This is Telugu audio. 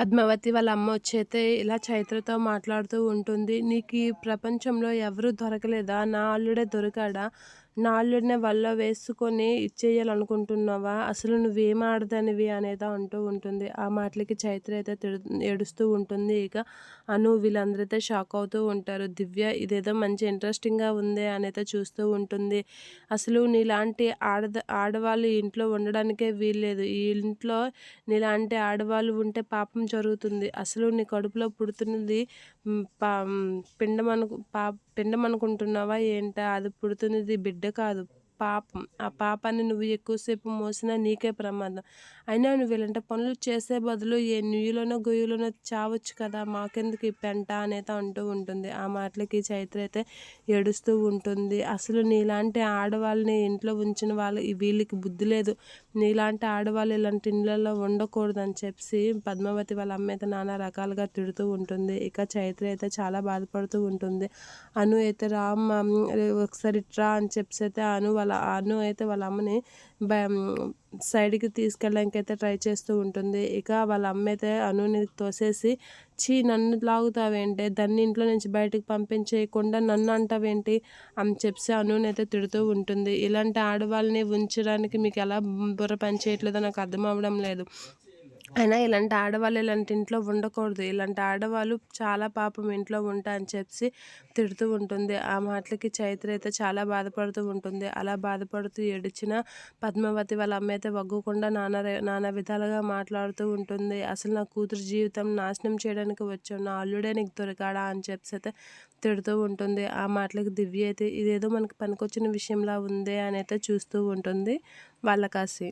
పద్మావతి వాళ్ళ అమ్మ వచ్చైతే ఇలా చైత్రతో మాట్లాడుతూ ఉంటుంది నీకు ఈ ప్రపంచంలో ఎవరు దొరకలేదా? నా అల్లుడే దొరికాడా? నా వల్ల వేసుకొని ఇచ్చేయాలనుకుంటున్నావా? అసలు నువ్వేం ఆడదానివి అనేది అంటూ ఉంటుంది. ఆ మాటలకి చైత్ర అయితే ఏడుస్తూ ఉంటుంది. ఇక అను వీళ్ళందరైతే షాక్ అవుతూ ఉంటారు. దివ్య ఇదేదో మంచి ఇంట్రెస్టింగ్గా ఉంది అనేది చూస్తూ ఉంటుంది. అసలు నీలాంటి ఆడద ఆడవాళ్ళు ఇంట్లో ఉండడానికే వీల్లేదు. ఈ ఇంట్లో నీలాంటి ఆడవాళ్ళు ఉంటే పాపం జరుగుతుంది. అసలు నీ కడుపులో పుడుతున్నది పా పిండం అను పా పిండం అనుకుంటున్నావా ఏంటా? అది పుడుతున్నది బిడ్డ కాదు. పాపం. ఆ పాపాన్ని నువ్వు ఎక్కువసేపు మోసినా నీకే ప్రమాదం. అయినా నువ్వు ఇలాంటి పనులు చేసే బదులు ఏ నుయ్యిలోనో గొయ్యిలోనో చావచ్చు కదా. మాకెందుకు ఈ పెంట అనేది అంటూ ఉంటుంది. ఆ మాటలకి చైత్ర అయితే ఏడుస్తూ ఉంటుంది. అసలు నీలాంటి ఆడవాళ్ళని ఇంట్లో ఉంచిన వాళ్ళు వీళ్ళకి బుద్ధి లేదు. నీలాంటి ఆడవాళ్ళు ఇలాంటి ఇళ్ళల్లో ఉండకూడదు అని చెప్పి పద్మావతి వాళ్ళ అమ్మ అయితే నానా రకాలుగా తిడుతూ ఉంటుంది. ఇక చైత్ర అయితే చాలా బాధపడుతూ ఉంటుంది. అను అయితే రామ్ ఒకసారి ట్రా అని చెప్పి అయితే అను వాళ్ళ అను అయితే వాళ్ళ అమ్మని సైడ్కి తీసుకెళ్ళడానికి అయితే ట్రై చేస్తూ ఉంటుంది. ఇక వాళ్ళ అమ్మ అయితే అనుని తోసేసి చీ నన్ను లాగుతావేంటి? దాన్ని ఇంట్లో నుంచి బయటకు పంపించేయకుండా నన్ను అంటావేంటి? అని చెప్పి అనుని అయితే తిడుతూ ఉంటుంది. ఇలాంటి ఆడవాళ్ళని ఉంచడానికి మీకు ఎలా బుర్ర పని చేయట్లేదో నాకు అర్థం అవ్వడం లేదు. అయినా ఇలాంటి ఆడవాళ్ళు ఇలాంటి ఇంట్లో ఉండకూడదు. ఇలాంటి ఆడవాళ్ళు చాలా పాపం ఇంట్లో ఉంటా అని చెప్పి తిడుతూ ఉంటుంది. ఆ మాటలకి చైత్ర అయితే చాలా బాధపడుతూ ఉంటుంది. అలా బాధపడుతూ ఏడిచిన పద్మావతి వాళ్ళ అమ్మ అయితే వగ్గకుండా నానా నానా విధాలుగా మాట్లాడుతూ ఉంటుంది. అసలు నా కూతురు జీవితం నాశనం చేయడానికి వచ్చావు. నా అల్లుడే నీకు దొరికాడా? అని చెప్పి అయితే తిడుతూ ఉంటుంది. ఆ మాటలకి దివ్య అయితే ఇదేదో మనకి పనికొచ్చిన విషయంలా ఉందే అని అయితే చూస్తూ ఉంటుంది. వాళ్ళ కాసి